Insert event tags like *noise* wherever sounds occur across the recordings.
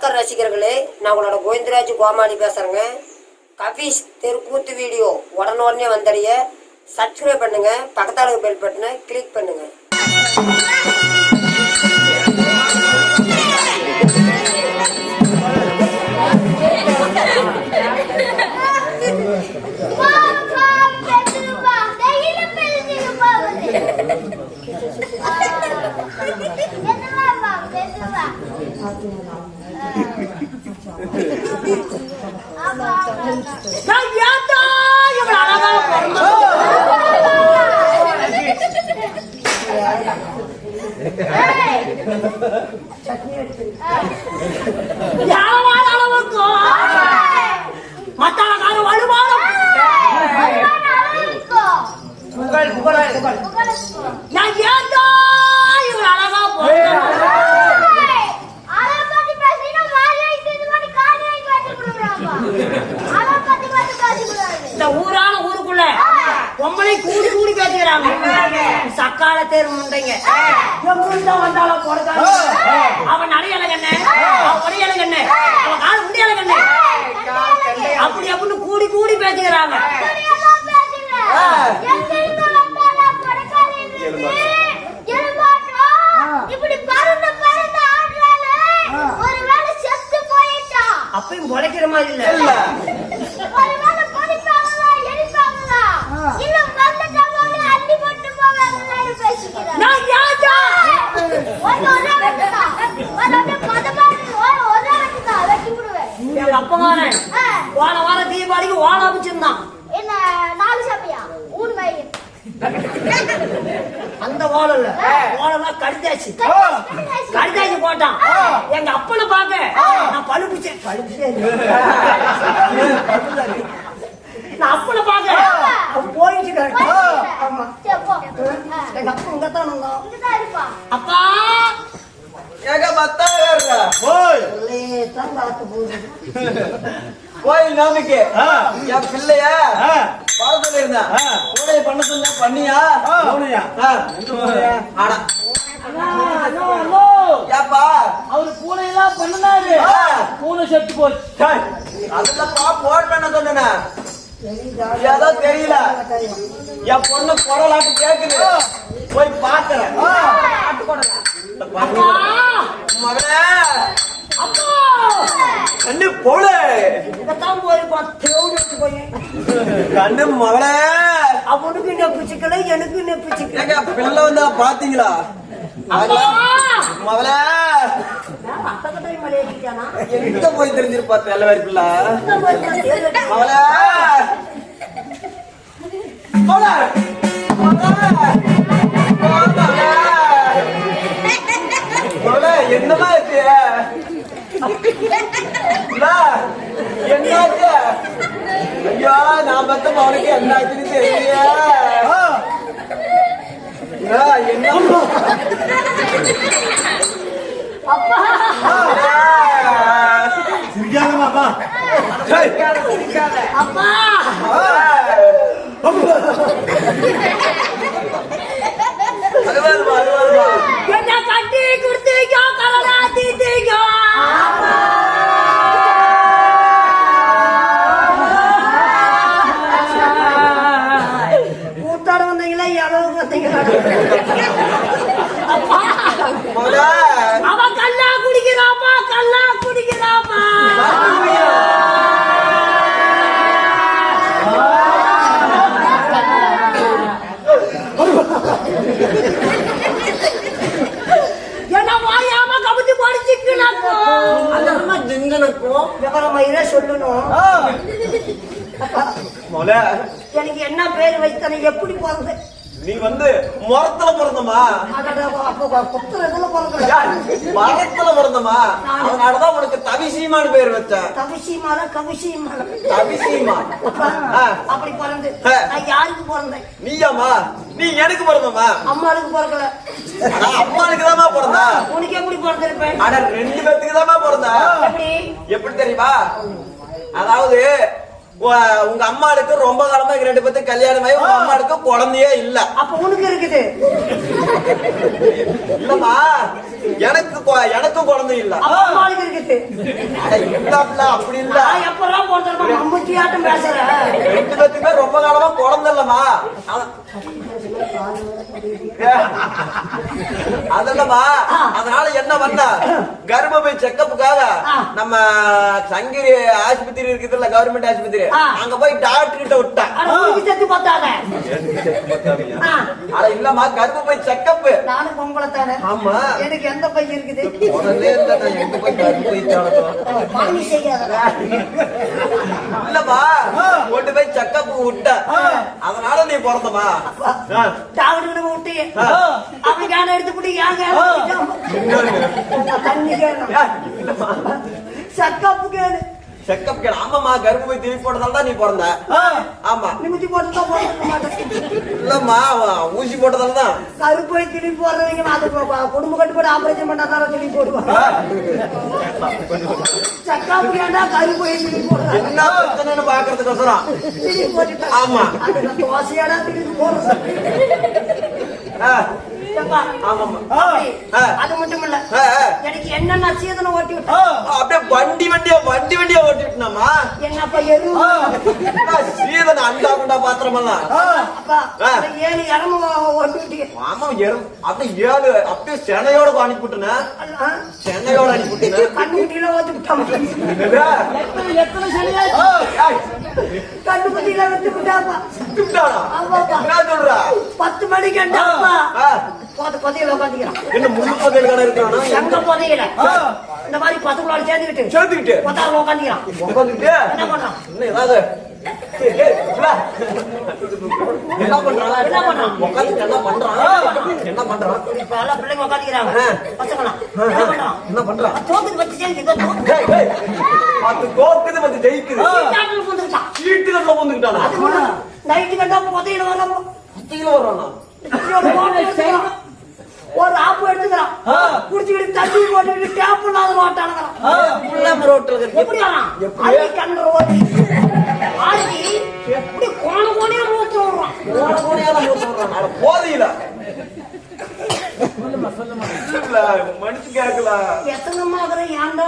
ரசிகர்களே நான் உங்களோட கோவிந்தராஜ் கோமாளி பேசுகிறேங்க கபீஸ் தெருக்கூத்து வீடியோ உடனே வந்தடைய சப்ஸ்கிரைப் பண்ணுங்க பக்கத்தாளுக்கு பெல் பட்டனை கிளிக் பண்ணுங்க. யாரவாத அளவுக்கும் மத்தால கால வலுவானம் நான் ஏன்டா இவ்வளவு அழகா? இந்த ஊருக்குள்ள பொம்பளை கூடி கூடி பேசுகிறாங்க சக்கால தேர் முண்டைங்க. எங்கிருந்தா வந்தாலும் போடுறாங்க அவன் நடையல கண்ணு அவன் உடையல கண்ணு அவன் கால் முடியல கண்ணு அப்படி அப்படின்னு கூடி கூடி பேசுகிறாங்க இப்படி பறந்து பறந்து ஆடுறால ஒருவேளை செத்து போயிட்டா அப்பயும் பொழைக்கிற மாதிரி இல்ல ஒருவேளை படிப்பாங்களா எரிப்பாங்களா இல்ல வந்துட்டவங்க அள்ளி போட்டு போவாங்களான்னு பேசிக்கிறாங்க நான் ஏன்டா ஒரு ஒரே வெட்டுதான் ஒரு ஒரே பதப்பாடு ஒரு ஒரே வெட்டுதான் வெட்டி விடுவேன் எங்க போன வாரம் தீபாவளிக்கு ஓணம் அமைச்சிருந்தான் என்ன நாலு சாப்பியா? மூணு வயது அந்த ஓலம் இல்ல ஓலம்லாம் கடிதாச்சு கடிதாச்சு போட்டான். எங்க அப்பனை பார்க்க நான் பழுப்புச்சேன். பழுப்புச்சேன். நான் அப்பனை பார்க்க அவன் போயிட்டு ஆமா. சரி, போ. ஆ, எங்க அப்பா இங்கதான் இருப்பா. அப்பா. ஏக பத்தாயிரம் ஓய் தான் பார்த்து போகுது கோயில் நாமிக்கு. என் பிள்ளைய. பூனை பண்ண சொன்ன பண்ணியா? பூனையா? ஆடா. ஏப்பா? அவரு பூனையெல்லாம் பண்ணனாரு. ஆ. பூனை செத்து போச்சு. அதுலப்பா போன் பண்ண சொன்னேன். ஏதோ தெரியல. என் பொண்ணு குடலாட்டு கேக்குது. போய் பாக்குறேன். மகளே. கண்ணு போல இங்கத்தான் போயிருப்பான் வச்சு போய். கண்ணு மகளே. அவனுக்கு நெப்பிச்சுக்கல எனக்கு நெப்பிச்சுக்கல பிள்ளை வந்தா பாத்தீங்களா? மகளே. எங்க போய் தெரிஞ்சிருப்பா தெல்லவாரி பிள்ளை? மகளே மகளே. மகளே நான் பத்த மகனுக்கு என்ன? சிரிக்காதமாப்பா என்ன கட்டி? எவ்வளவு வந்தீங்களா அப்பா கல்லா குடிக்கிறாப்பா கல்லா குடிக்கிறாப்பா திங்கனுக்கும் சொல்லணும் எனக்கு என்ன பேர் வைத்தன? எப்படி போறது நீ வந்து மரத்துல பிறந்தமா? மரத்துல பிறந்தமா? அதனாலதான் உனக்கு தவிசீமான்னு பேர் வச்சேன். தவிசீமான கவிசீமான தவிசீமா அப்படி பிறந்து நான் யாருக்கு பிறந்தேன் நீயாமா நீ எனக்கு பிறந்தமா அம்மாளுக்கு பிறக்கல அம்மாளுக்கு அம்மானுக்கு தாமா பிறந்தா? உனக்கு எப்படி பிறந்திருப்பேன் ஆனா ரெண்டு பேத்துக்கு தாமா பிறந்தா? எப்படி தெரியுமா? அதாவது உங்க அம்மாளுக்கு ரொம்ப காலமா ரெண்டு பேத்துக்கு கல்யாணம் ஆகி உங்க அம்மாளுக்கு குழந்தையே இல்ல. அப்ப உனக்கு இருக்குது. இல்லம்மா எனக்கு எனக்கும் குழந்தை இல்ல. அம்மாளுக்கு இருக்குது. இல்ல அப்படி இல்ல. மம்முட்டியாட்டம் பேசுறேன் ரெண்டு பேத்துக்குமே ரொம்ப காலமா குழந்தை இல்லம்மா. *laughs* அதல்லம்மா அதனால என்ன பண்ண? கர்ப்பப்பை செக்கப்புக்காக. நம்ம சங்கிரி ஆஸ்பத்திரி இருக்குதுல்ல கவர்மெண்ட் ஆஸ்பத்திரி. அங்க போய் டாக்டர் கிட்ட விட்டேன். அட இல்லம்மா கர்ப்பப்பை செக்கப் நானும் பொம்பளை தானே ஆமா. எனக்கு எந்த பையன் இருக்குது? உடனே இல்ல நான் எங்க போய் கர்ப்பப்பை இல்லம்மா. கொண்டு போய் செக்கப் விட்டேன் அதனால நீ பிறந்தமா டாக்டர் விட்டு. அவன் கேன எடுத்துக்கிட்டு ஏன் கேன தண்ணி கேன சக்காப்பு கேனு செக்கப் கேட ஆமாமா கர்ப்பப்பை திருப்பி போட்டதால தான் நீ பிறந்த. ஆமா. நிமித்தி போட்டு தான் போட மாட்டேன். இல்லம்மா ஊசி போட்டதால தான். கருப்பை திருப்பி போடுறவங்க அது குடும்ப கட்டுப்பாடு ஆபரேஷன் பண்ணாதான் திருப்பி போடுவாங்க. சக்காப்பு கேட்டா கருப்பை திருப்பி போடுறாங்க. என்ன பிரச்சனைன்னு பாக்குறதுக்கோசரம் திருப்பி போட்டுட்டாங்க ஆமா. தோசையாடா திருப்பி போடுறோம். அது மட்டும் இல்ல. எனக்கு என்னென்ன சீதனை ஓட்டி விட்டா? அப்படியே என்னப்பா எருவு சீதன அண்டா குண்டா பாத்திரமெல்லாம். அப்பா ஏழு விட்டீங்க ஆமா ஏழு அப்படியே சென்னையோட அனுப்பிவிட்டுனே சென்னையோட அனுப்பிவிட்டுனே கண்ணுக்குட்டியில விட்டாங்க எத்தனை கண்ணுக்குட்டியில விட்டு விட்டாப்பா ஆமாப்பா. என்ன சொல்ற? பத்து மணிக்கு அண்டாப்பா போத புதையில உட்காந்துக்கிறான் என்ன முள்ளு பகையில் கடை இருக்கானா எங்க புதையில? இந்த மாதிரி பத்துக்குள்ளால சேர்ந்துக்கிட்டு சேர்த்துக்கிட்டு பத்தாறு உட்காந்துக்கிறான் உட்காந்துக்கிட்டு. என்ன பண்றான் இன்னும் ஏதாவது. என்ன பண்றான் என்ன பண்றான்? என்ன பண்றான் என்ன பண்றான் இப்ப எல்லாம் பிள்ளைங்க உட்காந்துக்கிறாங்க. பசங்களாம் என்ன பண்றான் என்ன பண்றான். பத்து தோக்குது. பத்து ஜெயிக்குது. சீட்டுல வந்துக்கிட்டானா அது மட்டும் நைட்டு கண்டா ஒரு bottle எடுத்துக்கிறான். ஒரு ஆப்பு எடுத்துக்கிறான். குடிச்சுக்கிட்டு தண்ணி போட்டுக்கிட்டு டேப் இல்லாத ஓட்டானுங்கிறான் புள்ள ரோட்டில் எப்படி வரான் எப்படி? அள்ளி கண்ணுற ஓட்டி ஆடி எப்படி கோண கோணையா மூத்து விடுறான்? போன போனையால மூத்த வர்றானா அட போதையில. இல்ல, மனுஷு கேட்கல. எத்தனை மாதிரி ஏன்டா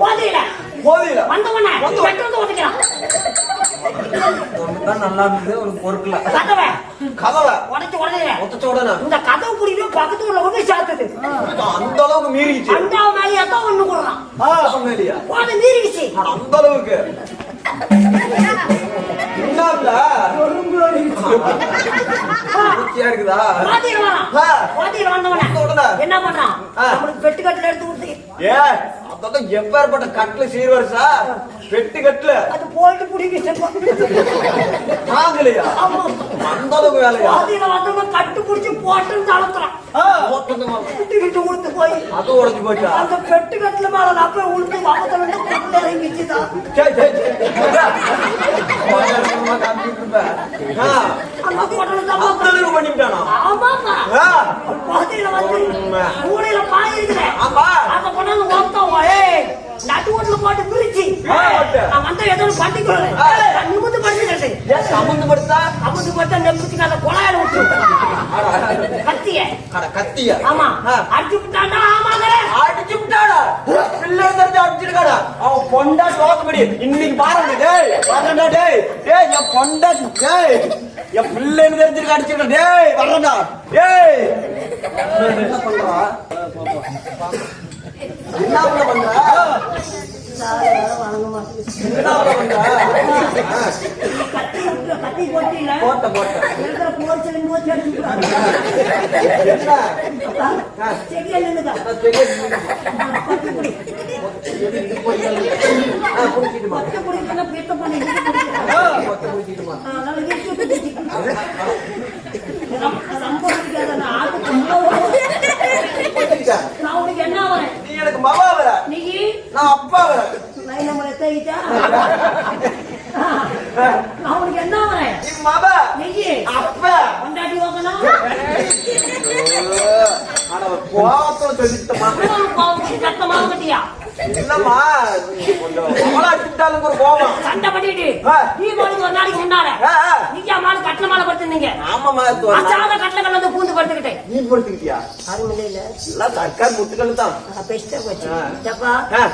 போதையில. போதையில. வந்தவன வெட்டுறது ஓட்டிக்கிறான் தான் நல்லா இருந்தது ஒரு பொருட்கள கதவை. உடைச்சு உடனே உடனே. இந்த கதவு குடிக்கவே பக்கத்து ஊர்ல கொண்டு சாத்துது. அந்த அளவுக்கு மீறிச்சு அண்டாவ மேலே ஒண்ணு கொடுறான் மேலியா? போதை மீறிடுச்சு. அட, அந்த அளவுக்கு. பூச்சியா இருக்குதா? ஆ. என்ன பண்றான் ஆ. நம்மளுக்கு பெட்டு கட்டில எடுத்து கொடுத்து. ஏ அதான் எப்பேற்பட்ட கட்டுல சீர்வரிசா. வெட்டு கட்டுல அது போயிட்டு பிடிக்கிட்டு தாங்கலையா? ஆமா. அந்த அளவுக்கு வேலையா? பாதியில வந்தவங்க கட்டு பிடிச்சி போட்டுன்னு தளர்த்துறான். குட்டிக்கிட்டு உளுந்து போய். அது உடஞ்சு போச்சா? அந்த பெட்டு கட்டுல மேல நான் போய் உளுந்து வாங்கத்துல இருந்து குட்டில இறங்கிச்சுதான் அந்த அந்த பண்ணிவிட்டானா ஆமாப்பா வந்து. மூளையில ஆமா. அத கொண்டாந்து ஓத்தம் ஏய் நட்டு வீட்டுல போட்டு பிரிச்சு. நான் வந்த ஏதோ பண்ணிக்கிறேன். நான் நிமிந்து படிச்சுக்கிறேன் ஏன் சமந்து படுத்தா? அமுது பார்த்தா நெருப்புக்கு அந்த குழாயில விட்டு கத்திய. கத்திய. ஆமா. அடிச்சு விட்டாண்டா ஆமாங்க. அடிச்சு விட்டாடா பிள்ளை தெரிஞ்சு அடிச்சிருக்காடா அவன் பொண்டா சோகப்படி இன்னைக்கு பாருங்க டேய். வரண்டா டேய். டேய் என் பொண்டா டேய். என் பிள்ளைன்னு தெரிஞ்சிருக்க அடிச்சிருக்கா டேய். வரண்டா டேய். என்ன பண்றா என்ன உள்ள பண்ற வணங்க மாட்டேன் என்ன உள்ள பண்ற ஆ, போட்ட போட்ட இருக்கிற போர்ச்சல் செடியில நின்னுதா நான் தெரியாது. பத்து குடி ஆ, புடிச்சிட்டுமா. பத்து குடிக்கல பீத்த பண்ணி ஆ, மொத்தம் புடிச்சிட்டுமா. அதனால வீட்டு விட்டு சம்பவம் நான் ஆட்டு புடிச்சிட்டா. நான் உனக்கு என்ன வரேன் நீ எனக்கு மவா வர நீ நான் அப்பா வர நான் நான் உனக்கு என்ன வரேன் நீ மவ நீ அப்பா ஆனா கோவத்தோட சொல்லிட்டமா சத்தமாக கட்டியா? நீங்க கொஞ்சம் ஒரு கோபம். சண்டை பண்ணிட்டு ஆ. தீபாவளிக்கு ஒரு நாளைக்கு முன்னால. நீங்க கட்டில மாலை படுத்திருந்தீங்க? அச்சாத கட்டில கல்ல வந்து பூந்து படுத்துக்கிட்டேன் நீ படுத்துக்கிட்டியா? அருமையில எல்லாம் தான் பெஸ்டா போச்சு.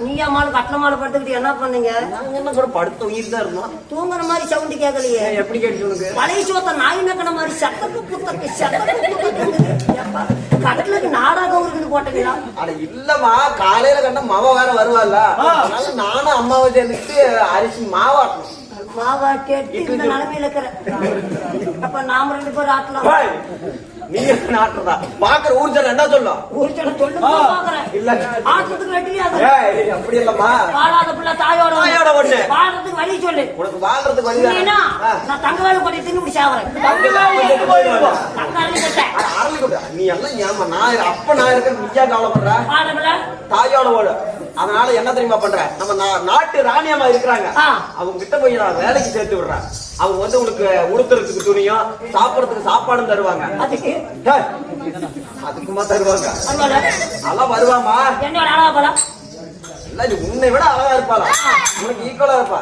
நீங்க மாலை கட்டில மாலை படுத்துக்கிட்டு என்ன பண்ணீங்க? நாங்க என்ன கூட படுத்த உயிர் தான் இருந்தோம். தூங்குற மாதிரி சவுண்டு கேட்கலையே. எப்படி கேட்டு பழைய சோத்த நாய் நக்கின மாதிரி சத்தக்கு புத்தக்கு சத்தக்கு புத்தக்கு. எப்பா கட்டிலுக்கு நாடகம் இருக்குது போட்டீங்களா? அட இல்லம்மா காலையில கண்ட மவ வேற வருவாள்ல அதனால நானும் அம்மாவை சேர்ந்துட்டு அரிசி மாவாட்டணும் மாவா கேட்டு இந்த நிலைமையில இருக்கிற அப்ப நாம ரெண்டு பேரும் ஆட்டலாம். நீங்க நாட்டுறதா? பாக்குற ஊர் ஜனம் என்ன சொல்லும்? ஒரு சில சொல்லு பாக்குறேன் இல்ல ஆட்டத்துக்கு அப்படி இல்லம்மா வாழாத பிள்ளை தாயோட. தாயோட ஒண்ணு. வாழறதுக்கு வழி சொல்லு. உனக்கு வாழ்றதுக்கு வழி இல்லைன்னா. நான் தங்க வேலை தின்னு தங்க வேலை கொட்டி போயிடுவா. தங்க அரளி கொடு. நீ எல்லாம் ஏமா நான் அப்ப நான் இருக்க நீயா கவலைப்படுற? வாழ பிள்ளை. தாயோட ஓடு. அதனால என்ன தெரியுமா பண்ற? நம்ம நா- நாட்டு ராணியம்மா இருக்கிறாங்க. அவங்க கிட்ட போய் நான் வேலைக்கு சேர்த்து விடுறேன். அவங்க வந்து உனக்கு உடுத்துறதுக்கு துணியும் சாப்பிடறதுக்கு சாப்பாடும் தருவாங்க. அதுக்குமா தருவாங்க? அதெல்லாம் வருவாமா உன்னை விட அழகா இருப்பாளா? உனக்கு ஈக்குவலா இருப்பா.